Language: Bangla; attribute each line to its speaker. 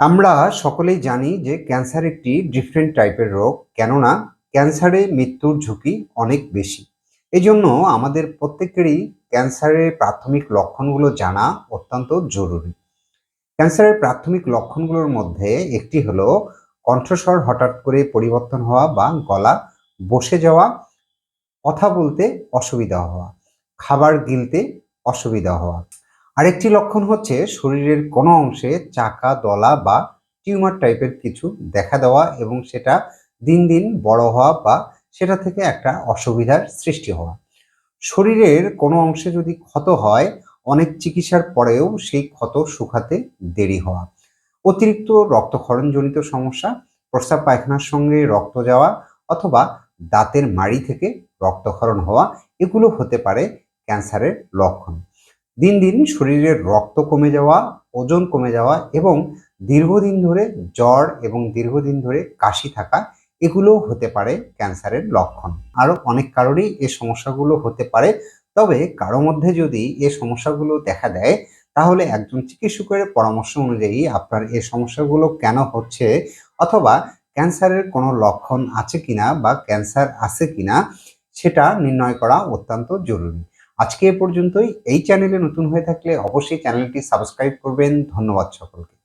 Speaker 1: আমরা সকলেই জানি যে ক্যান্সার একটি ডিফারেন্ট টাইপের রোগ, কেননা ক্যান্সারে মৃত্যুর ঝুঁকি অনেক বেশি। এই জন্য আমাদের প্রত্যেকেরই ক্যান্সারের প্রাথমিক লক্ষণগুলো জানা অত্যন্ত জরুরি। ক্যান্সারের প্রাথমিক লক্ষণগুলোর মধ্যে একটি হলো, কণ্ঠস্বর হঠাৎ করে পরিবর্তন হওয়া বা গলা বসে যাওয়া, কথা বলতে অসুবিধা হওয়া, খাবার গিলতে অসুবিধা হওয়া। আরেকটি লক্ষণ হচ্ছে শরীরের কোনো অংশে চাকা, দলা বা টিউমার টাইপের কিছু দেখা দেওয়া এবং সেটা দিন দিন বড় হওয়া বা সেটা থেকে একটা অসুবিধার সৃষ্টি হওয়া। শরীরের কোনো অংশে যদি ক্ষত হয়, অনেক চিকিৎসার পরেও সেই ক্ষত শুকাতে দেরি হওয়া। অতিরিক্ত রক্তক্ষরণজনিত সমস্যা, প্রস্রাব পায়খানার সঙ্গে রক্ত যাওয়া অথবা দাঁতের মাড়ি থেকে রক্তক্ষরণ হওয়া, এগুলো হতে পারে ক্যান্সারের লক্ষণ। দিন দিন শরীরের রক্ত কমে যাওয়া, ওজন কমে যাওয়া এবং দীর্ঘদিন ধরে জ্বর এবং দীর্ঘদিন ধরে কাশি থাকা এগুলো হতে পারে ক্যান্সারের লক্ষণ। আরও অনেক কারোরই এ সমস্যাগুলো হতে পারে, তবে কারও মধ্যে যদি এ সমস্যাগুলো দেখা দেয়, তাহলে একজন চিকিৎসকের পরামর্শ অনুযায়ী আপনার এ সমস্যাগুলো কেন হচ্ছে অথবা ক্যান্সারের কোনো লক্ষণ আছে কিনা বা ক্যান্সার আছে কিনা, সেটা নির্ণয় করা অত্যন্ত জরুরি। আজকে এ পর্যন্তই। এই চ্যানেলে নতুন হয়ে থাকলে অবশ্যই চ্যানেলটি সাবস্ক্রাইব করবেন। ধন্যবাদ সকলকে।